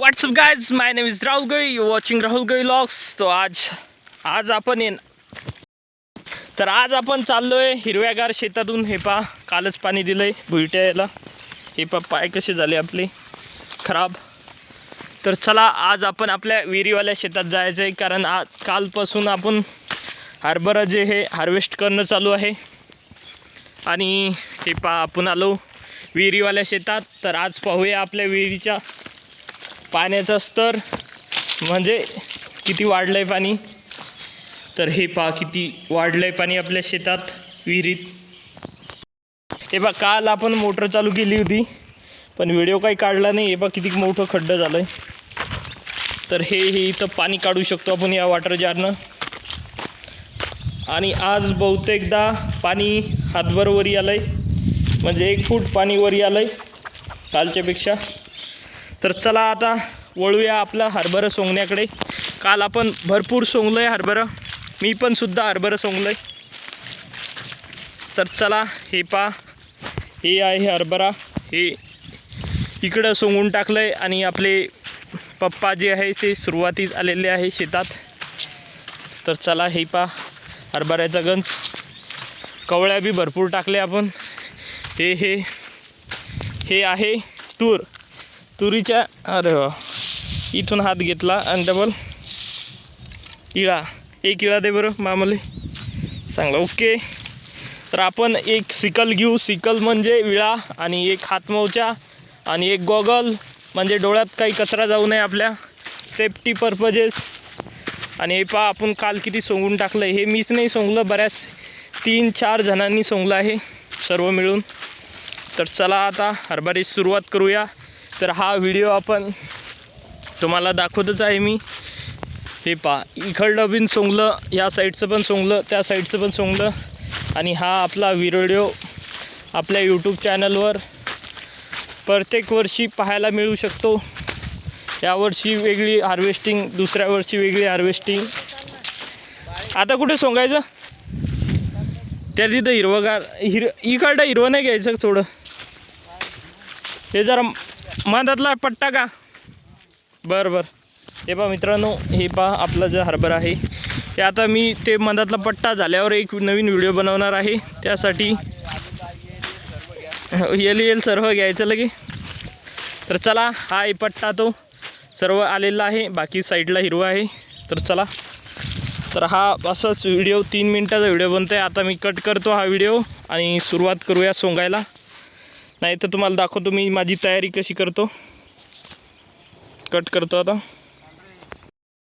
What's up guys my name is Rahul गई you watching Rahul गई locks तो आज आज आपण येन तर आज आपण चाललोय हिरव्यागार शेतातून. हे पा कालच पाणी दिलंय भुईट्या याला हे पा पाय कसे झाले आपले. खराब. तर चला आज आपण आपल्या विहिरीवाल्या शेतात जायचं आहे कारण आज कालपासून आपण हरभरा जे हे हार्वेस्ट करणं चालू आहे. आणि हे पा आपण आलो विहिरीवाल्या शेतात. तर आज पाहूया आपल्या विहिरीच्या पाण्याचा स्तर म्हणजे किती वाढलं आहे पाणी? तर हे पहा किती वाढलं आहे पाणी आपल्या शेतात विहिरीत. हे बा काल आपण मोटर चालू केली होती पण व्हिडिओ काही काढला नाही. हे बा किती मोठं खड्डं झालं आहे तर हे हे इथं पाणी काढू शकतो आपण या वॉटर जारनं आणि आज बहुतेकदा पाणी हातभर वरी आलं आहे म्हणजे एक फूट पाणी वरी आलं आहे कालच्यापेक्षा. तर चला आता वळूया आपला हरभरं सोंगण्याकडे. काल आपण भरपूर सोंगलं आहे हरभरा. मी पण सुद्धा हरभरं सोंगलं आहे तर चला हे पा हे आहे हरभरा. हे इकडं सोंगून टाकलं आहे आणि आपले पप्पा जे आहे ते सुरुवातीत आलेले आहे शेतात. तर चला हे पा हरभऱ्याचा गंज. कवळ्या बी भरपूर टाकले आपण. हे हे. हे आहे तूर. तुरीच्या अरे वा. इथून हात घेतला आणि डबल इळा. एक इळा दे बरं मामले. चांगलं. ओके. तर आपण एक सिकल घेऊ. सिकल म्हणजे विळा आणि एक हातमोचा आणि एक गॉगल. म्हणजे डोळ्यात काही कचरा जाऊ नये आपल्या. सेफ्टी पर्पजेस आणि हे पहा आपण काल किती सोंगून टाकलं आहे हे मीच नाही सोंगलं बऱ्याच तीन चार जणांनी सोंगलं आहे सर्व मिळून. तर चला आता हरभऱ्याची सुरुवात करूया. तर हा व्हिडिओ आपण तुम्हाला दाखवतच आहे मी. हे पा इकडलं बिन सोंगलं या साईडचं पण सोंगलं त्या साईडचं पण सोंगलं. आणि हा आपला व्हिडिओ आपल्या यूट्यूब चॅनलवर प्रत्येक वर्षी पाहायला मिळू शकतो. यावर्षी वेगळी हार्वेस्टिंग दुसऱ्या वर्षी वेगळी हार्वेस्टिंग आता कुठे सोंगायचं? त्या तिथं हिरवगार हिर इकडं हिरवं नाही घ्यायचं थोडं. हे जरा मधातला पट्टा का? बरं बरं. हे पहा मित्रांनो हे पहा आपलं जे हरभरा आहे. ते आता मी ते मधातला पट्टा झाल्यावर एक नवीन व्हिडिओ बनवणार आहे. त्यासाठी येल येल सर्व घ्यायचं लगे. तर चला हा आहे पट्टा तो. सर्व आलेला आहे बाकी साईडला हिरवा आहे. तर चला. तर हा असाच व्हिडिओ तीन मिनटाचा व्हिडिओ बनतो आहे आता मी कट करतो हा व्हिडिओ आणि सुरुवात करूया सोंगायला. नाही तर तुम्हाला दाखवतो मी माझी तयारी कशी करतो. कट करतो आता.